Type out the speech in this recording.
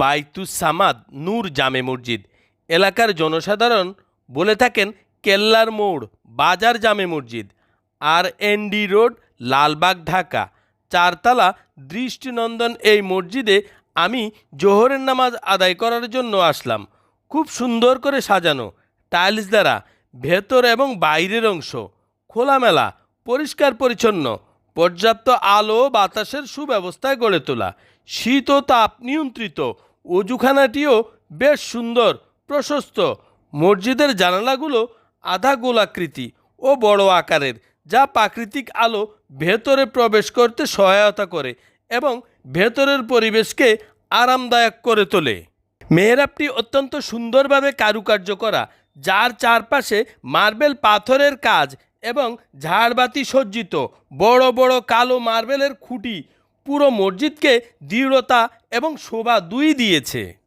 বাইতুস সামাদ নূর জামে মসজিদ। এলাকার জনসাধারণ বলে থাকেন, কেল্লার মোড়, বাজার জামে মসজিদ। আর এনডি রোড, লালবাগ, ঢাকা। চারতলা দৃষ্টিনন্দন এই মসজিদে আমি জোহরের নামাজ আদায় করার জন্য আসলাম। খুব সুন্দর করে সাজানো, টাইলস দ্বারা, ভেতর এবং বাইরের অংশ। খোলামেলা, পরিষ্কার পরিচ্ছন্ন, পর্যাপ্ত আলো বাতাসের সুব্যবস্থায় গড়ে তোলা। শীত ও তাপ নিয়ন্ত্রিত অজুখানাটিও বেশ সুন্দর, প্রশস্ত। মসজিদের জানালাগুলো আধা গোলাকৃতি ও বড় আকারের, যা প্রাকৃতিক আলো ভেতরে প্রবেশ করতে সহায়তা করে এবং ভেতরের পরিবেশকে আরামদায়ক করে তোলে। মেহরাবটি অত্যন্ত সুন্দরভাবে কারুকার্য করা, যার চারপাশে মার্বেল পাথরের কাজ এবং ঝাড়বাতি সজ্জিত, বড় বড় কালো মার্বেলের খুঁটি, পুরো মসজিদকে দৃঢ়তা এবং শোভা দুই দিয়েছে।